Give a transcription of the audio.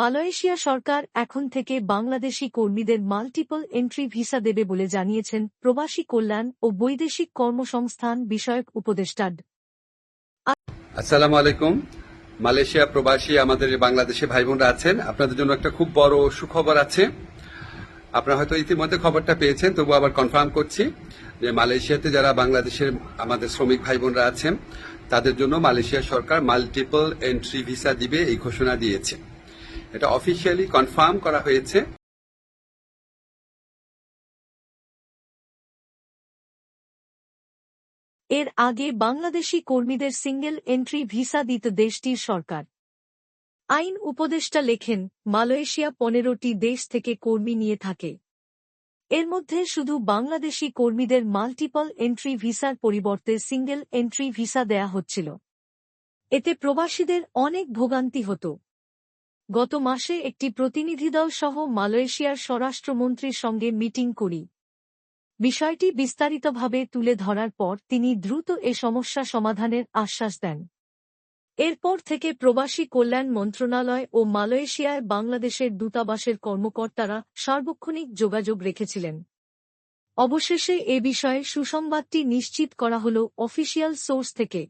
Malaysia সরকার এখন থেকে বাংলাদেশি কর্মীদের মাল্টিপল এন্ট্রি ভিসা দেবে বলে জানিয়েছেন প্রবাসী কল্যাণ ও বৈদেশিক কর্মসংস্থান বিষয়ক উপদেষ্টা। আসসালামু আলাইকুম। মালয়েশিয়া প্রবাসী আমাদের বাংলাদেশে ভাই বোনরা আছেন। আপনাদের জন্য একটা খুব বড় সুখবর আছে। আপনারা হয়তো ইতিমধ্যে খবরটা পেয়েছেন তবু আবার কনফার্ম করছি যে মালয়েশিয়াতে যারা বাংলাদেশের আমাদের শ্রমিক ভাই বোনরা আছেন, তাদের জন্য মালয়েশিয়া সরকার মাল্টিপল এন্ট্রি ভিসা দিবে এই ঘোষণা দিয়েছে। এটা অফিসিয়ালি কনফার্ম করা হয়েছে। এর আগে বাংলাদেশি কর্মীদের সিঙ্গেল এন্ট্রি ভিসা দিত দেশটির সরকার। আইন উপদেষ্টা লেখেন, মালয়েশিয়া পনেরোটি দেশ থেকে কর্মী নিয়ে থাকে। এর মধ্যে শুধু বাংলাদেশি কর্মীদের মাল্টিপল এন্ট্রি ভিসার পরিবর্তে সিঙ্গেল এন্ট্রি ভিসা দেয়া হচ্ছিল। এতে প্রবাসীদের অনেক ভোগান্তি হতো। গত মাসে একটি প্রতিনিধিদল সহ মালয়েশিয়ার স্বরাষ্ট্রমন্ত্রীর সঙ্গে মিটিং করি। বিষয়টি বিস্তারিতভাবে তুলে ধরার পর তিনি দ্রুত এ সমস্যা সমাধানের আশ্বাস দেন। এরপর থেকে প্রবাসী কল্যাণ মন্ত্রণালয় ও মালয়েশিয়ায় বাংলাদেশের দূতাবাসের কর্মকর্তারা সার্বক্ষণিক যোগাযোগ রেখেছিলেন। অবশেষে এ বিষয়ে সুসংবাদটি নিশ্চিত করা হল অফিসিয়াল সোর্স থেকে।